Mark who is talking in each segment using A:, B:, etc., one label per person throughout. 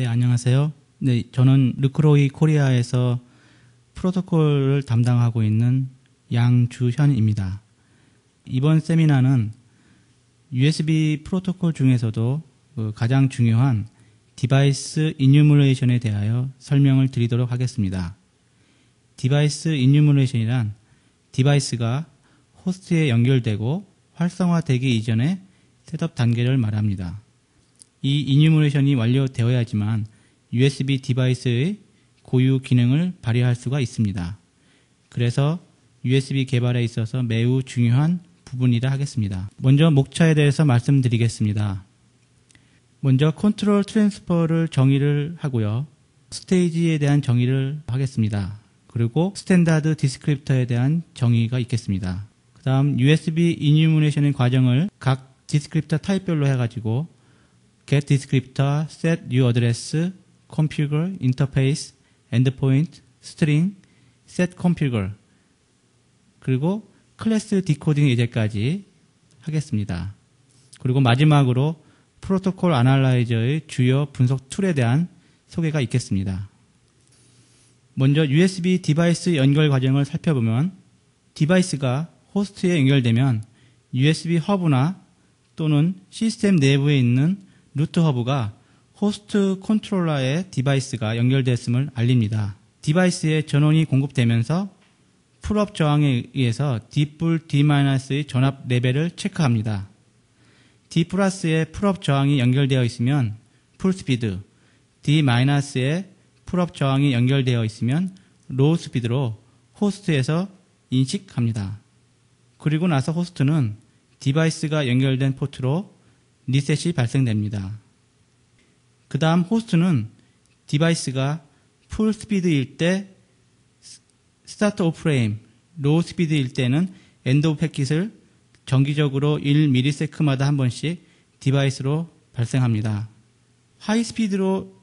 A: 네, 안녕하세요. 네, 저는 르크로이 코리아에서 프로토콜을 담당하고 있는 양주현입니다. 이번 세미나는 USB 프로토콜 중에서도 그 가장 중요한 디바이스 인유무레이션에 대하여 설명을 드리도록 하겠습니다. 디바이스 인유무레이션이란 디바이스가 호스트에 연결되고 활성화되기 이전의 셋업 단계를 말합니다. 이 인유무레이션이 완료되어야지만 USB 디바이스의 고유 기능을 발휘할 수가 있습니다. 그래서 USB 개발에 있어서 매우 중요한 부분이라 하겠습니다. 먼저 목차에 대해서 말씀드리겠습니다. 먼저 컨트롤 트랜스퍼를 정의를 하고요. 스테이지에 대한 정의를 하겠습니다. 그리고 스탠다드 디스크립터에 대한 정의가 있겠습니다. 그 다음 USB 이뉴무레이션의 과정을 각 디스크립터 타입별로 해가지고 get descriptor, set new address, configure, interface, endpoint, string, set configure 그리고 클래스 디코딩 예제까지 하겠습니다. 그리고 마지막으로 프로토콜 아날라이저의 주요 분석 툴에 대한 소개가 있겠습니다. 먼저 USB 디바이스 연결 과정을 살펴보면 디바이스가 호스트에 연결되면 USB 허브나 또는 시스템 내부에 있는 루트 허브가 호스트 컨트롤러의 디바이스가 연결됐음을 알립니다. 디바이스에 전원이 공급되면서 풀업 저항에 의해서 D뿔 D-의 전압 레벨을 체크합니다. D 플러스에 풀업 저항이 연결되어 있으면 풀스피드, D-에 풀업 저항이 연결되어 있으면 로우 스피드로 호스트에서 인식합니다. 그리고 나서 호스트는 디바이스가 연결된 포트로 리셋이 발생됩니다. 그 다음 호스트는 디바이스가 풀 스피드일 때 스타트 오프 프레임, 로우 스피드일 때는 엔드 오브 패킷을 정기적으로 1ms마다 한 번씩 디바이스로 발생합니다. 하이 스피드로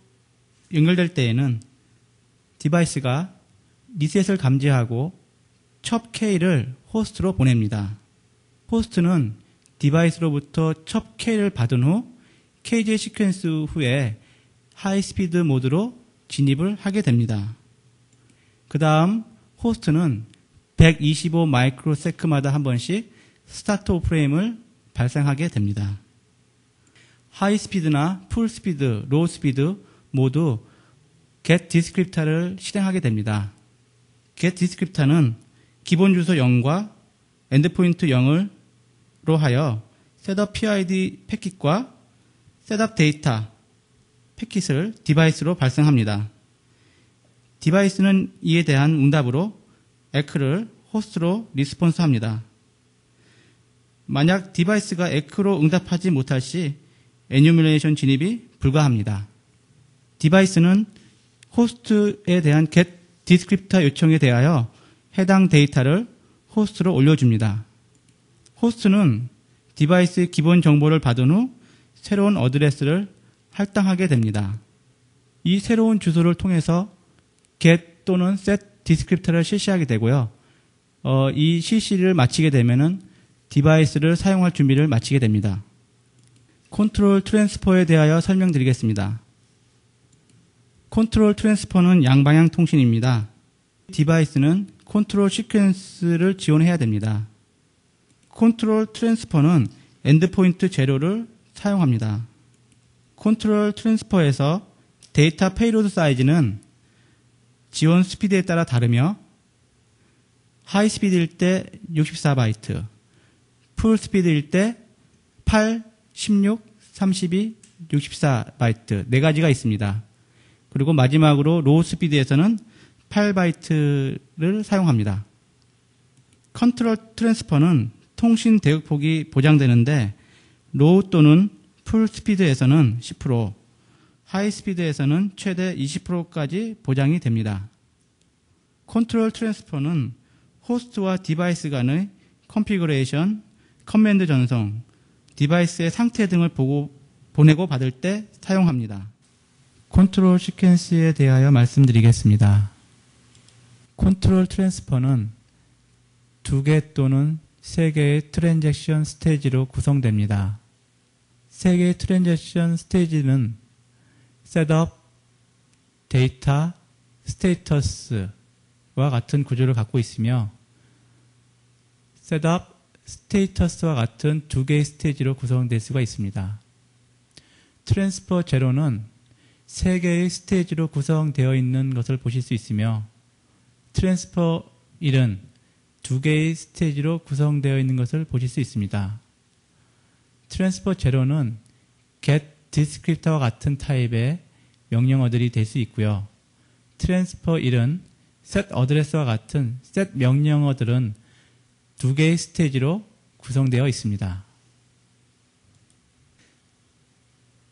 A: 연결될 때에는 디바이스가 리셋을 감지하고 첩 K를 호스트로 보냅니다. 호스트는 디바이스로부터 첩 K를 받은 후 KJ 시퀀스 후에 하이 스피드 모드로 진입을 하게 됩니다. 그 다음 호스트는 125 마이크로 세크마다 한 번씩 스타트 오프 프레임을 발생하게 됩니다. 하이 스피드나 풀 스피드, 로우 스피드 모두 get 디스크립터를 실행하게 됩니다. get 디스크립터는 기본 주소 0과 엔드포인트 0을로 하여 셋업 PID 패킷과 셋업 데이터 패킷을 디바이스로 발생합니다. 디바이스는 이에 대한 응답으로 에크를 호스트로 리스폰스 합니다. 만약 디바이스가 에크로 응답하지 못할 시 애뉴뮬레이션 진입이 불가합니다. 디바이스는 호스트에 대한 get 디스크립터 요청에 대하여 해당 데이터를 호스트로 올려줍니다. 호스트는 디바이스의 기본 정보를 받은 후 새로운 어드레스를 할당하게 됩니다. 이 새로운 주소를 통해서 get 또는 set 디스크립터를 실시하게 되고요. 어, 이 실시를 마치게 되면은 디바이스를 사용할 준비를 마치게 됩니다. 컨트롤 트랜스퍼에 대하여 설명드리겠습니다. 컨트롤 트랜스퍼는 양방향 통신입니다. 디바이스는 컨트롤 시퀀스를 지원해야 됩니다. 컨트롤 트랜스퍼는 엔드포인트 제로를 사용합니다. 컨트롤 트랜스퍼에서 데이터 페이로드 사이즈는 지원 스피드에 따라 다르며 하이 스피드일 때 64바이트, 풀 스피드일 때 8, 16, 32, 64바이트 네 가지가 있습니다. 그리고 마지막으로 로우 스피드에서는 8바이트를 사용합니다. 컨트롤 트랜스퍼는 통신 대역폭이 보장되는데 로우 또는 풀 스피드에서는 10%, 하이 스피드에서는 최대 20%까지 보장이 됩니다. 컨트롤 트랜스퍼는 호스트와 디바이스 간의 컨피그레이션, 커맨드 전송, 디바이스의 상태 등을 보고 보내고 받을 때 사용합니다. 컨트롤 시퀀스에 대하여 말씀드리겠습니다. 컨트롤 트랜스퍼는 두 개 또는 세 개의 트랜잭션 스테이지로 구성됩니다. 세 개의 트랜잭션 스테이지는 셋업, 데이터 스테이터스와 같은 구조를 갖고 있으며 셋업 스테이터스와 같은 두 개의 스테이지로 구성될 수가 있습니다. 트랜스퍼 제로는 세 개의 스테이지로 구성되어 있는 것을 보실 수 있으며 트랜스퍼 1은 두 개의 스테이지로 구성되어 있는 것을 보실 수 있습니다. 트랜스퍼 제로는 get 디스크립터와 같은 타입의 명령어들이 될 수 있고요. 트랜스퍼 1은 set 어드레스와 같은 set 명령어들은 두 개의 스테이지로 구성되어 있습니다.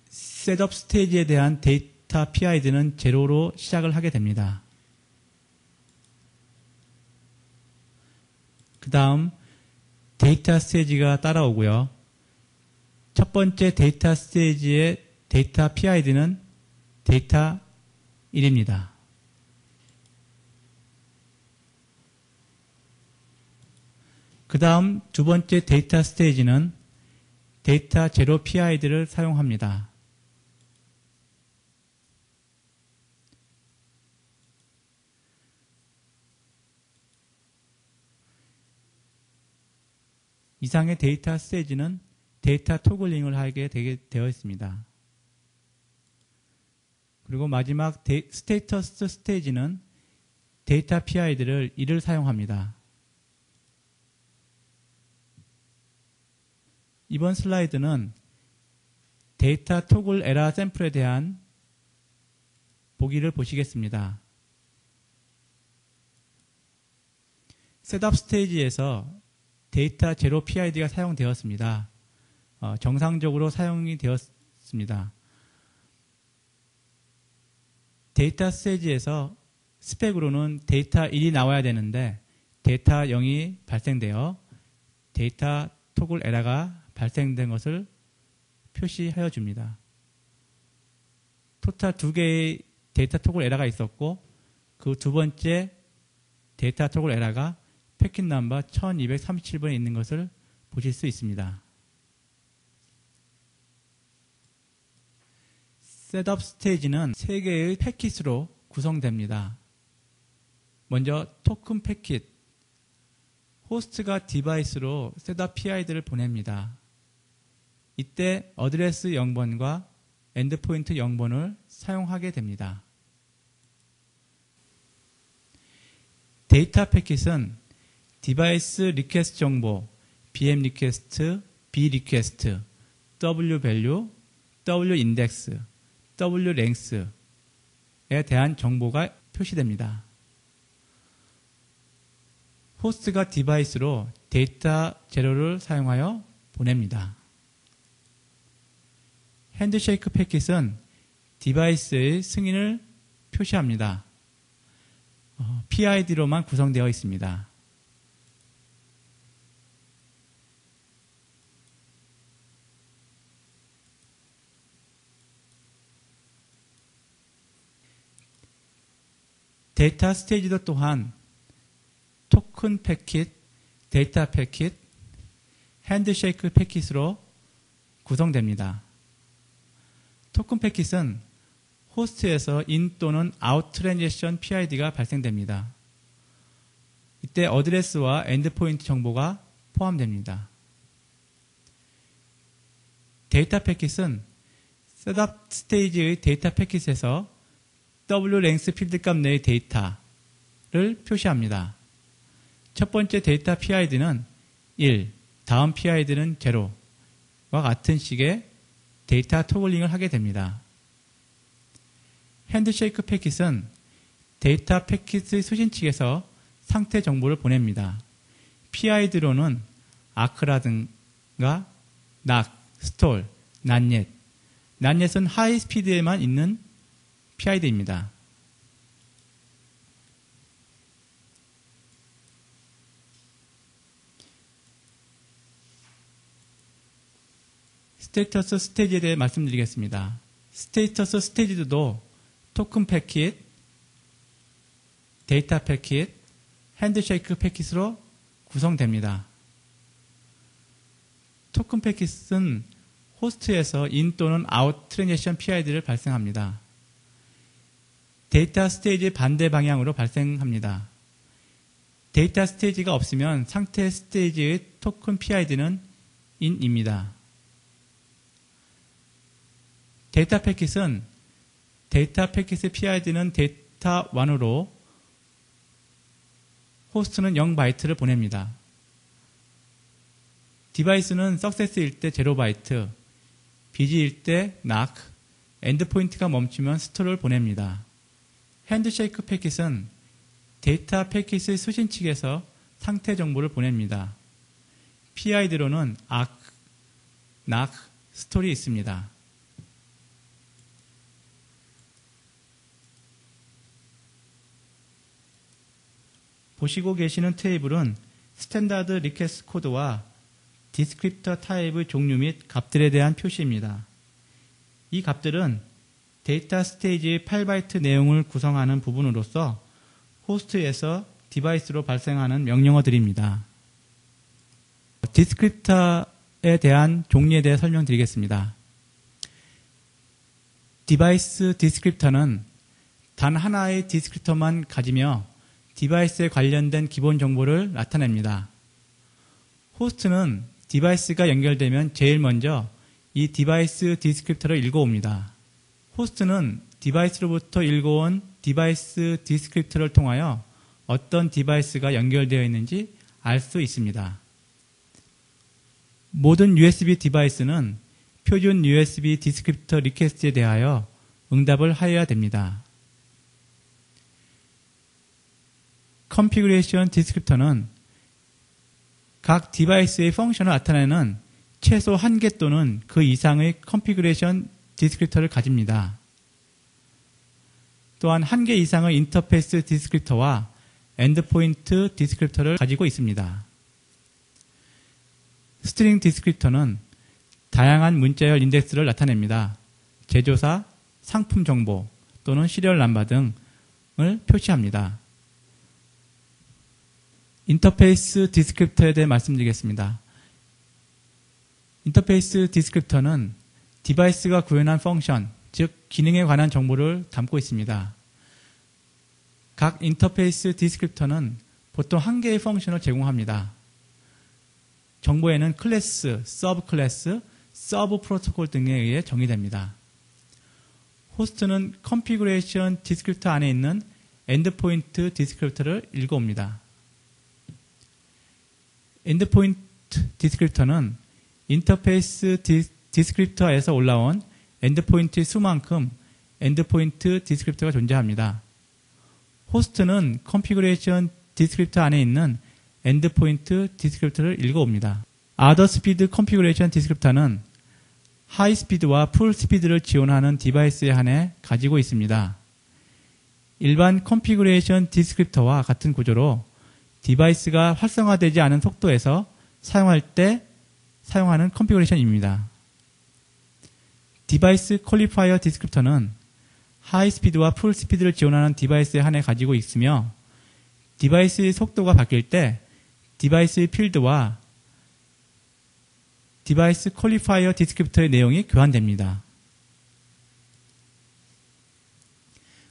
A: 셋업 스테이지에 대한 데이터 PID는 제로로 시작을 하게 됩니다. 그 다음 데이터 스테이지가 따라오고요. 첫 번째 데이터 스테이지의 데이터 PID는 데이터 1입니다. 그 다음 두 번째 데이터 스테이지는 데이터 제로 PID를 사용합니다. 이상의 데이터 스테이지는 데이터 토글링을 하게 되어 있습니다. 그리고 마지막 데, 스테이터스 스테이지는 데이터 PID를 1을 사용합니다. 이번 슬라이드는 데이터 토글 에러 샘플에 대한 보기를 보시겠습니다. 셋업 스테이지에서 데이터 제로 PID가 사용되었습니다. 어, 정상적으로 사용이 되었습니다. 데이터 스테이지에서 스펙으로는 데이터 1이 나와야 되는데 데이터 0이 발생되어 데이터 토글 에러가 발생된 것을 표시하여 줍니다. 토탈 두 개의 데이터 토글 에러가 있었고 그 두 번째 데이터 토글 에러가 패킷 넘버 1237번에 있는 것을 보실 수 있습니다. 셋업 스테이지는 세 개의 패킷으로 구성됩니다. 먼저 토큰 패킷. 호스트가 디바이스로 셋업 PID를 보냅니다. 이때 어드레스 0번과 엔드포인트 0번을 사용하게 됩니다. 데이터 패킷은 디바이스 리퀘스트 정보, BM 리퀘스트, B 리퀘스트, W 밸류, W 인덱스, W 랭스에 대한 정보가 표시됩니다. 호스트가 디바이스로 데이터 제로를 사용하여 보냅니다. 핸드쉐이크 패킷은 디바이스의 승인을 표시합니다. 어, PID로만 구성되어 있습니다. 데이터 스테이지도 또한 토큰 패킷, 데이터 패킷, 핸드쉐이크 패킷으로 구성됩니다. 토큰 패킷은 호스트에서 인 또는 아웃 트랜지션 PID가 발생됩니다. 이때 어드레스와 엔드포인트 정보가 포함됩니다. 데이터 패킷은 셋업 스테이지의 데이터 패킷에서 W 랭스 필드 값 내의 데이터를 표시합니다. 첫 번째 데이터 PID는 1, 다음 PID는 0와 같은 식의 데이터 토글링을 하게 됩니다. 핸드쉐이크 패킷은 데이터 패킷의 수신 측에서 상태 정보를 보냅니다. PID로는 아크라든가 낙, 스톨, 난옛. 난옛은 하이 스피드에만 있는 PID입니다. 스테이터스 스테이지에 대해 말씀드리겠습니다. 스테이터스 스테이지도 토큰 패킷, 데이터 패킷, 핸드쉐이크 패킷으로 구성됩니다. 토큰 패킷은 호스트에서 인 또는 아웃 트랜지션 PID를 발생합니다. 데이터 스테이지 반대 방향으로 발생합니다. 데이터 스테이지가 없으면 상태 스테이지의 토큰 PID는 in입니다. 데이터 패킷은 데이터 패킷의 PID는 데이터 1으로 호스트는 0바이트를 보냅니다. 디바이스는 석세스일 때 0바이트, 비지일 때 knock, 엔드포인트가 멈추면 스토를 보냅니다. 핸드쉐이크 패킷은 데이터 패킷의 수신 측에서 상태 정보를 보냅니다. PID로는 ARC, knock, 스토리 있습니다. 보시고 계시는 테이블은 스탠다드 리퀘스트 코드와 디스크립터 타입의 종류 및 값들에 대한 표시입니다. 이 값들은 데이터 스테이지 8바이트 내용을 구성하는 부분으로서 호스트에서 디바이스로 발생하는 명령어들입니다. 디스크립터에 대한 종류에 대해 설명드리겠습니다. 디바이스 디스크립터는 단 하나의 디스크립터만 가지며 디바이스에 관련된 기본 정보를 나타냅니다. 호스트는 디바이스가 연결되면 제일 먼저 이 디바이스 디스크립터를 읽어옵니다. 호스트는 디바이스로부터 읽어온 디바이스 디스크립터를 통하여 어떤 디바이스가 연결되어 있는지 알 수 있습니다. 모든 USB 디바이스는 표준 USB 디스크립터 리퀘스트에 대하여 응답을 하여야 됩니다. 컨피그레이션 디스크립터는 각 디바이스의 펑션을 나타내는 최소 한 개 또는 그 이상의 컨피그레이션 디스크립터를 가집니다. 또한 한 개 이상의 인터페이스 디스크립터와 엔드포인트 디스크립터를 가지고 있습니다. 스트링 디스크립터는 다양한 문자열 인덱스를 나타냅니다. 제조사, 상품 정보 또는 시리얼 넘버 등을 표시합니다. 인터페이스 디스크립터에 대해 말씀드리겠습니다. 인터페이스 디스크립터는 디바이스가 구현한 펑션, 즉 기능에 관한 정보를 담고 있습니다. 각 인터페이스 디스크립터는 보통 한 개의 펑션을 제공합니다. 정보에는 클래스, 서브 클래스, 서브 프로토콜 등에 의해 정의됩니다. 호스트는 컨피그레이션 디스크립터 안에 있는 엔드포인트 디스크립터를 읽어옵니다. 엔드포인트 디스크립터는 인터페이스 디스 크립터에서 올라온 엔드포인트 수만큼 엔드포인트 디스크립터가 존재합니다. 호스트는 컨피그레이션 디스크립터 안에 있는 엔드포인트 디스크립터를 읽어옵니다. 아더 스피드 컨피그레이션 디스크립터는 하이 스피드와 풀 스피드를 지원하는 디바이스에 한해 가지고 있습니다. 일반 컨피그레이션 디스크립터와 같은 구조로 디바이스가 활성화되지 않은 속도에서 사용할 때 사용하는 컨피그레이션입니다. 디바이스 퀄리파이어 디스크립터는 하이 스피드와 풀 스피드를 지원하는 디바이스에 한해 가지고 있으며 디바이스의 속도가 바뀔 때 디바이스의 필드와 디바이스 퀄리파이어 디스크립터의 내용이 교환됩니다.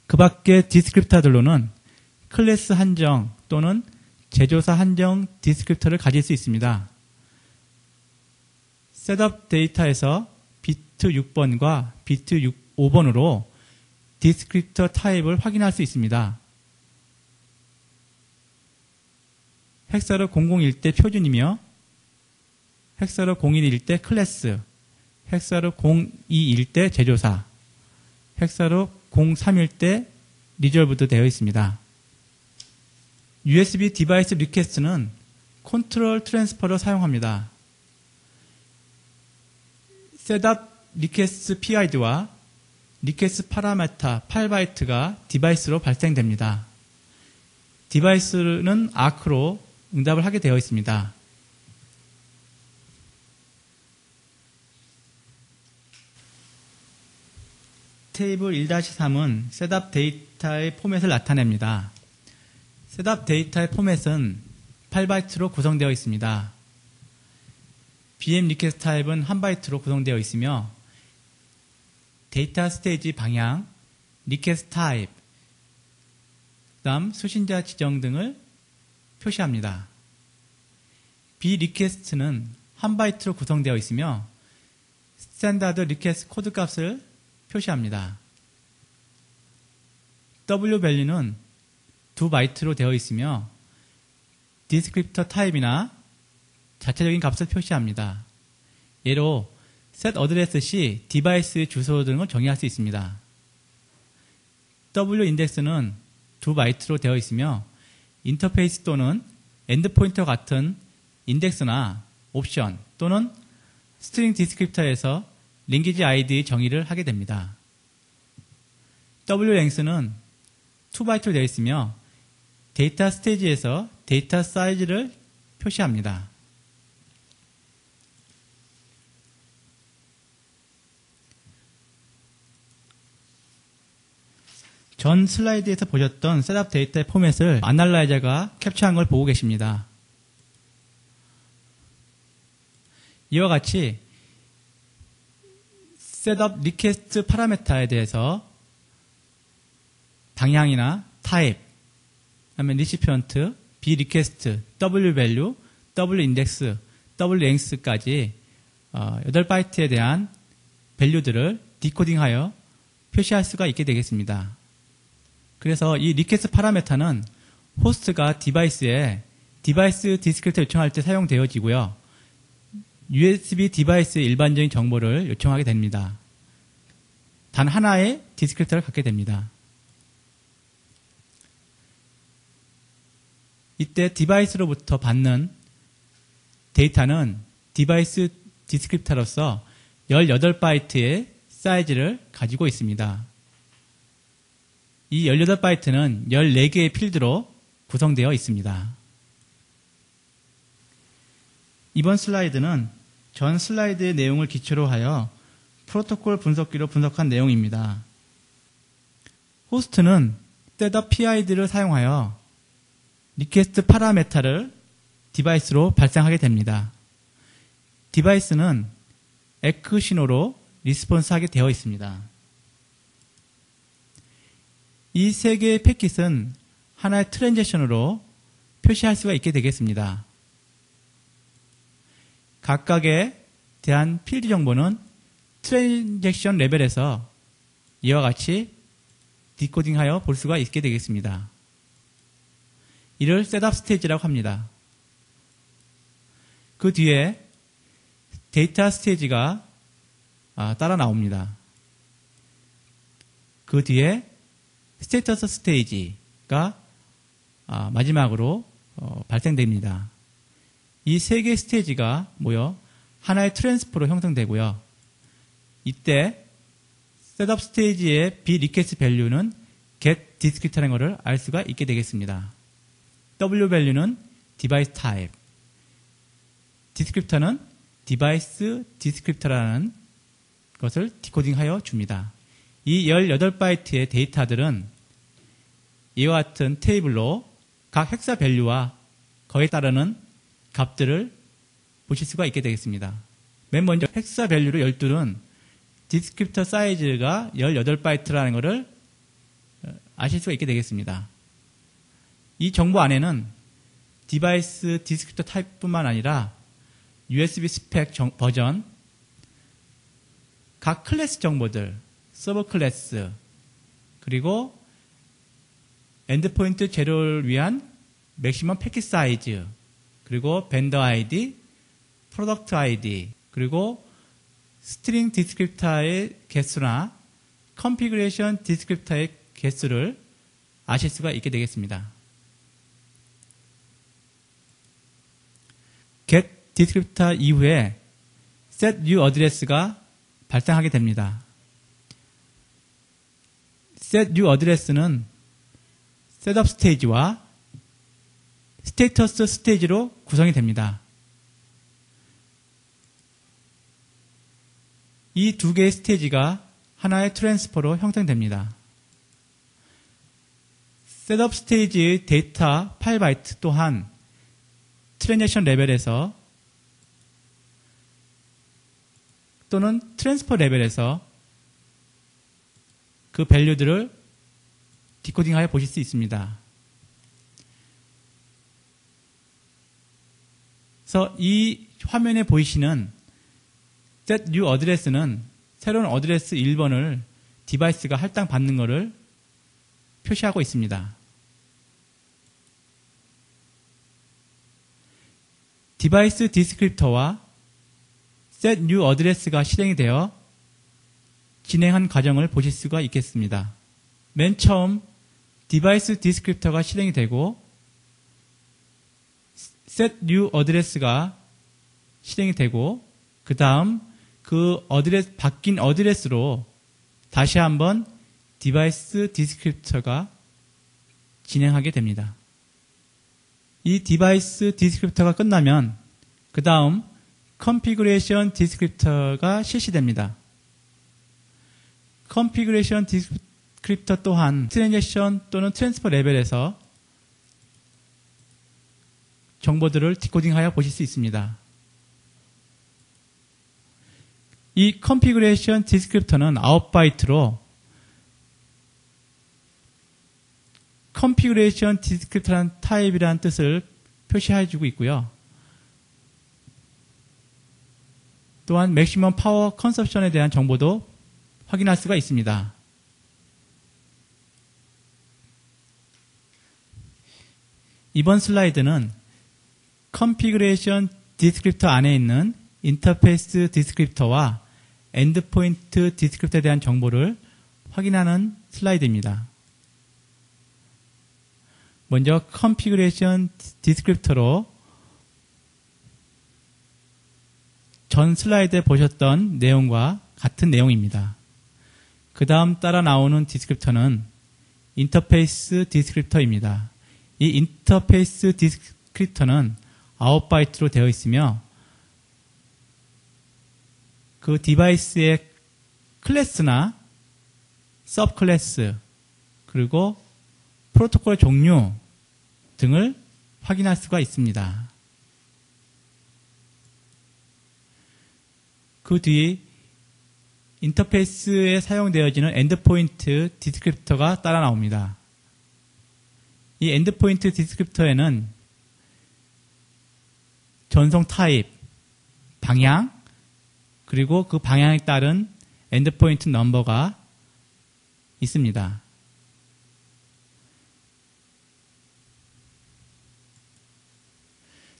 A: 그 밖의 디스크립터들로는 클래스 한정 또는 제조사 한정 디스크립터를 가질 수 있습니다. 셋업 데이터에서 비트 6번과 비트 6, 5번으로 디스크립터 타입을 확인할 수 있습니다. 헥사르 001 때 표준이며 헥사르 01일 때 클래스, 헥사르 02일 때 제조사, 헥사르 03일 때 리졸브도 되어 있습니다. USB 디바이스 리퀘스트는 컨트롤 트랜스퍼를 사용합니다. 셋업 리퀘스트 PID와 리퀘스트 파라메타 8바이트가 디바이스로 발생됩니다. 디바이스는 아크로 응답을 하게 되어 있습니다. 테이블 1-3은 셋업 데이터의 포맷을 나타냅니다. 셋업 데이터의 포맷은 8바이트로 구성되어 있습니다. BM 리퀘스트 타입은 1바이트로 구성되어 있으며 데이터 스테이지 방향, 리퀘스트 타입, 다음 수신자 지정 등을 표시합니다. B 리퀘스트는 한 바이트로 구성되어 있으며 스탠다드 리퀘스트 코드 값을 표시합니다. W 밸류는 두 바이트로 되어 있으며 디스크립터 타입이나 자체적인 값을 표시합니다. 예로 set address 시 디바이스 주소 등을 정의할 수 있습니다. W 인덱스는 두 바이트로 되어 있으며 인터페이스 또는 엔드포인터 같은 인덱스나 옵션 또는 스트링 디스크립터에서 링기지 아이디 정의를 하게 됩니다. W랭스는 2바이트로 되어 있으며 데이터 스테이지에서 데이터 사이즈를 표시합니다. 전 슬라이드에서 보셨던 셋업 데이터의 포맷을 아날라이저가 캡처한 걸 보고 계십니다. 이와 같이 셋업 리퀘스트 파라메타에 대해서 방향이나 타입, 그다음에 리시피언트, B 리퀘스트, W 밸류, W 인덱스, W 랭스까지 8바이트에 대한 밸류들을 디코딩하여 표시할 수가 있게 되겠습니다. 그래서 이 리퀘스트 파라메타는 호스트가 디바이스에 디바이스 디스크립터 요청할 때 사용되어지고요. USB 디바이스의 일반적인 정보를 요청하게 됩니다. 단 하나의 디스크립터를 갖게 됩니다. 이때 디바이스로부터 받는 데이터는 디바이스 디스크립터로서 18바이트의 사이즈를 가지고 있습니다. 이 18바이트는 14개의 필드로 구성되어 있습니다. 이번 슬라이드는 전 슬라이드의 내용을 기초로 하여 프로토콜 분석기로 분석한 내용입니다. 호스트는 셋업 PID를 사용하여 리퀘스트 파라메타를 디바이스로 발생하게 됩니다. 디바이스는 에크 신호로 리스폰스하게 되어 있습니다. 이 세 개의 패킷은 하나의 트랜제션으로 표시할 수가 있게 되겠습니다. 각각에 대한 필드 정보는 트랜잭션 레벨에서 이와 같이 디코딩하여 볼 수가 있게 되겠습니다. 이를 셋업 스테이지라고 합니다. 그 뒤에 데이터 스테이지가 아, 따라 나옵니다. 그 뒤에 스테이터스 스테이지가 아, 마지막으로 어, 발생됩니다. 이 세 개의 스테이지가 모여 하나의 트랜스포로 형성되고요. 이때 셋업 스테이지의 비리퀘스트 밸류는 get 디스크립터라는 것을 알 수가 있게 되겠습니다. W 밸류는 디바이스 타입, 디스크립터는 디바이스 디스크립터라는 것을 디코딩하여 줍니다. 이 18바이트의 데이터들은 이와 같은 테이블로 각 헥사 밸류와 거기에 따르는 값들을 보실 수가 있게 되겠습니다. 맨 먼저 헥사 밸류로 12는 디스크립터 사이즈가 18바이트라는 것을 아실 수가 있게 되겠습니다. 이 정보 안에는 디바이스 디스크립터 타입뿐만 아니라 USB 스펙 버전, 각 클래스 정보들, 서버 클래스, 그리고 엔드포인트 제로를 위한 맥시멈 패킷 사이즈, 그리고 벤더 아이디, 프로덕트 아이디, 그리고 스트링 디스크립터의 개수나 컨피그레이션 디스크립터의 개수를 아실 수가 있게 되겠습니다. get 디스크립터 이후에 set new address가 발생하게 됩니다. set new address는 셋업 스테이지와 스테이터스 스테이지로 구성이 됩니다. 이 두 개의 스테이지가 하나의 트랜스퍼로 형성됩니다. 셋업 스테이지의 데이터 8바이트 또한 트랜잭션 레벨에서 또는 트랜스퍼 레벨에서 그 밸류들을 디코딩하여 보실 수 있습니다.
B: 그래서 이 화면에 보이시는 set new address는 새로운 어드레스 1번을 디바이스가 할당 받는 것을 표시하고 있습니다. 디바이스 디스크립터와 set new address가 실행이 되어 진행한 과정을 보실 수가 있겠습니다. 맨 처음 디바이스 디스크립터가 실행이 되고 set new address가 실행이 되고 그 다음 그 어드레스 바뀐 어드레스로 다시 한번 디바이스 디스크립터가 진행하게 됩니다. 이 디바이스 디스크립터가 끝나면 그 다음 컨피그레이션 디스크립터가 실시됩니다. 컨피그레이션 디스크립터 또한 트랜잭션 또는 트랜스퍼 레벨에서 정보들을 디코딩하여 보실 수 있습니다. 이 컨피그레이션 디스크립터는 아웃바이트로 컨피그레이션 디스크립터라는 타입이라는 뜻을 표시해 주고 있고요. 또한 맥시멈 파워 컨섭션에 대한 정보도 확인할 수가 있습니다. 이번 슬라이드는 컨피그레이션 디스크립터 안에 있는 인터페이스 디스크립터와 엔드포인트 디스크립터에 대한 정보를 확인하는 슬라이드입니다. 먼저 컨피그레이션 디스크립터로 전 슬라이드에 보셨던 내용과 같은 내용입니다. 그 다음 따라 나오는 디스크립터는 인터페이스 디스크립터입니다. 이 인터페이스 디스크립터는 아웃바이트로 되어 있으며 그 디바이스의 클래스나 서브 클래스 그리고 프로토콜 종류 등을 확인할 수가 있습니다. 그 뒤 인터페이스에 사용되어지는 엔드포인트 디스크립터가 따라 나옵니다. 이 엔드포인트 디스크립터에는 전송 타입, 방향, 그리고 그 방향에 따른 엔드포인트 넘버가 있습니다.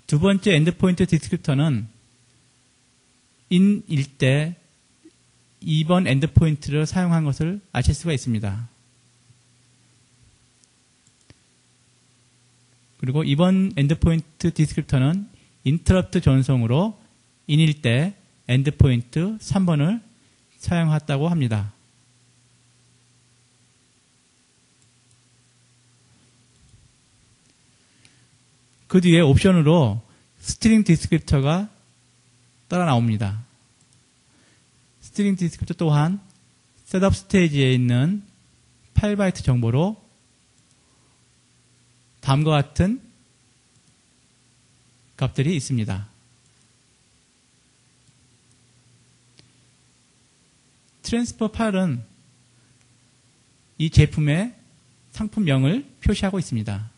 B: 두 번째 엔드포인트 디스크립터는 인일 때 2번 엔드포인트를 사용한 것을 아실 수가 있습니다. 그리고 이번 엔드포인트 디스크립터는 인터럽트 전송으로 인일 때 엔드포인트 3번을 사용했다고 합니다. 그 뒤에 옵션으로 스트링 디스크립터가 따라 나옵니다. 스트링 디스크립터 또한 셋업 스테이지에 있는 8바이트 정보로 다음과 같은 값들이 있습니다. 트랜스퍼 파일은 이 제품의 상품명을 표시하고 있습니다.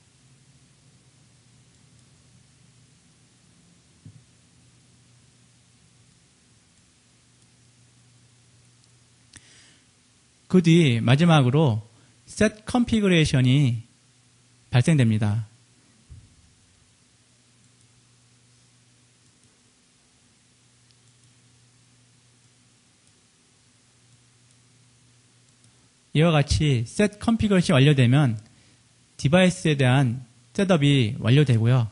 B: 그 뒤 마지막으로 set configuration이 발생됩니다. 이와 같이 set configuration이 완료되면 디바이스에 대한 셋업이 완료되고요.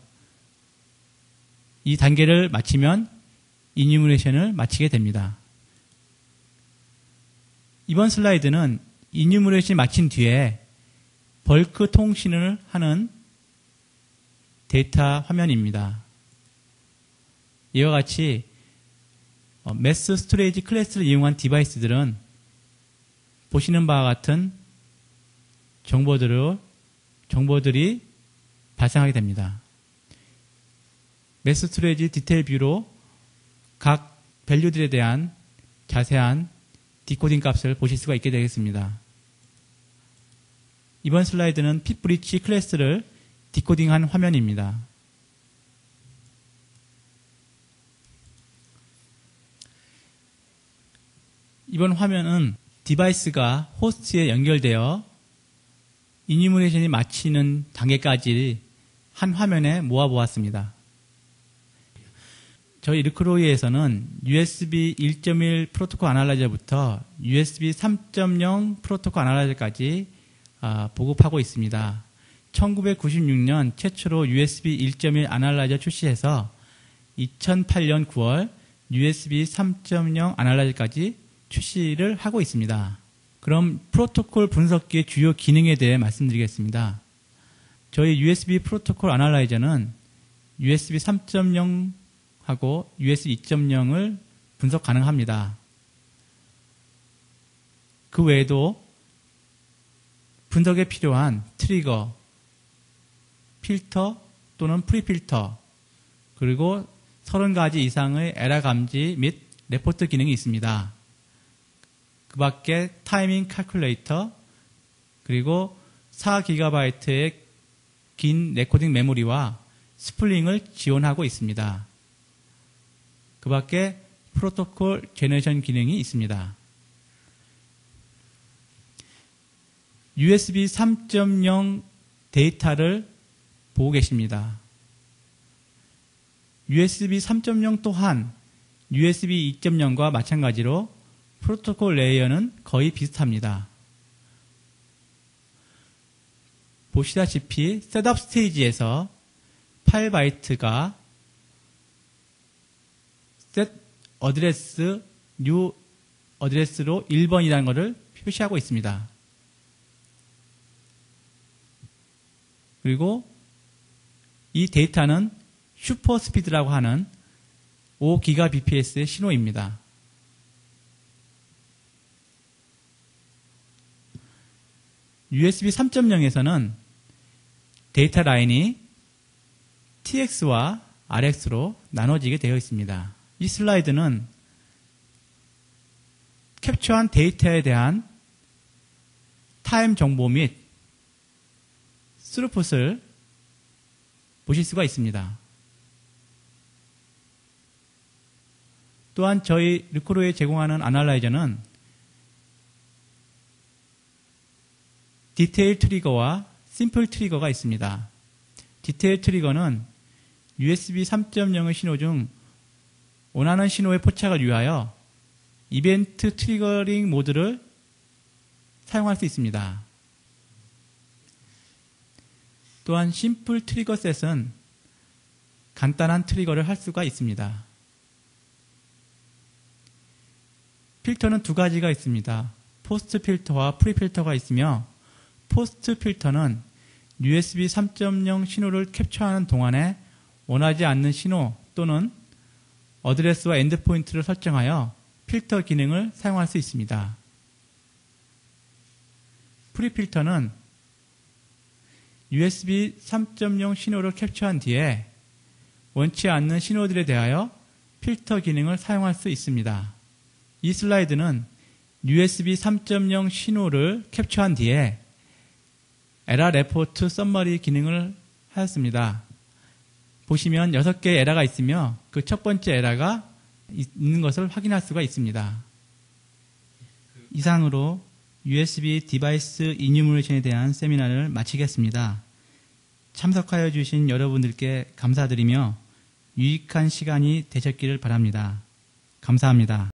B: 이 단계를 마치면 이뉴머레이션을 마치게 됩니다. 이번 슬라이드는 이뉴머레이션이 마친 뒤에 벌크 통신을 하는 데이터 화면입니다. 이와 같이 매스 스토레이지 클래스를 이용한 디바이스들은 보시는 바와 같은 정보들을, 정보들이 발생하게 됩니다. 매스 스토레이지 디테일 뷰로 각 밸류들에 대한 자세한 디코딩 값을 보실 수가 있게 되겠습니다. 이번 슬라이드는 핏브릿지 클래스를 디코딩한 화면입니다. 이번 화면은 디바이스가 호스트에 연결되어 이니무레이션이 마치는 단계까지 한 화면에 모아보았습니다. 저희 르크로이에서는 USB 1.1 프로토콜 아날라이저부터 USB 3.0 프로토콜 아날라이저까지 보급하고 있습니다. 1996년 최초로 USB 1.1 아날라이저 출시해서 2008년 9월 USB 3.0 아날라이저까지 출시를 하고 있습니다. 그럼 프로토콜 분석기의 주요 기능에 대해 말씀드리겠습니다. 저희 USB 프로토콜 아날라이저는 USB 3.0하고 USB 2.0을 분석 가능합니다. 그 외에도 분석에 필요한 트리거, 필터 또는 프리필터, 그리고 30가지 이상의 에러 감지 및 레포트 기능이 있습니다. 그 밖에 타이밍 칼큘레이터, 그리고 4GB의 긴 레코딩 메모리와 스플링을 지원하고 있습니다. 그 밖에 프로토콜 제너레이션 기능이 있습니다. USB 3.0 데이터를 보고 계십니다. USB 3.0 또한 USB 2.0과 마찬가지로 프로토콜 레이어는 거의 비슷합니다. 보시다시피 셋업 스테이지에서 8바이트가 셋 어드레스 뉴 어드레스로 1번이라는 것을 표시하고 있습니다. 그리고 이 데이터는 슈퍼 스피드라고 하는 5기가bps의 신호입니다. USB 3.0에서는 데이터 라인이 TX와 RX로 나눠지게 되어 있습니다. 이 슬라이드는 캡처한 데이터에 대한 타임 정보 및 스루풋을 보실 수가 있습니다. 또한 저희 르코로에 제공하는 아날라이저는 디테일 트리거와 심플 트리거가 있습니다. 디테일 트리거는 USB 3.0의 신호 중 원하는 신호의 포착을 위하여 이벤트 트리거링 모드를 사용할 수 있습니다. 또한 심플 트리거 셋은 간단한 트리거를 할 수가 있습니다. 필터는 두 가지가 있습니다. 포스트 필터와 프리 필터가 있으며 포스트 필터는 USB 3.0 신호를 캡처하는 동안에 원하지 않는 신호 또는 어드레스와 엔드포인트를 설정하여 필터 기능을 사용할 수 있습니다. 프리 필터는 USB 3.0 신호를 캡처한 뒤에 원치 않는 신호들에 대하여 필터 기능을 사용할 수 있습니다. 이 슬라이드는 USB 3.0 신호를 캡처한 뒤에 에라 레포트 썸머리 기능을 하였습니다. 보시면 6개의 에라가 있으며 그 첫 번째 에라가 있는 것을 확인할 수가 있습니다. 이상으로 USB 디바이스 이뉴머레이션에 대한 세미나를 마치겠습니다. 참석하여 주신 여러분들께 감사드리며 유익한 시간이 되셨기를 바랍니다. 감사합니다.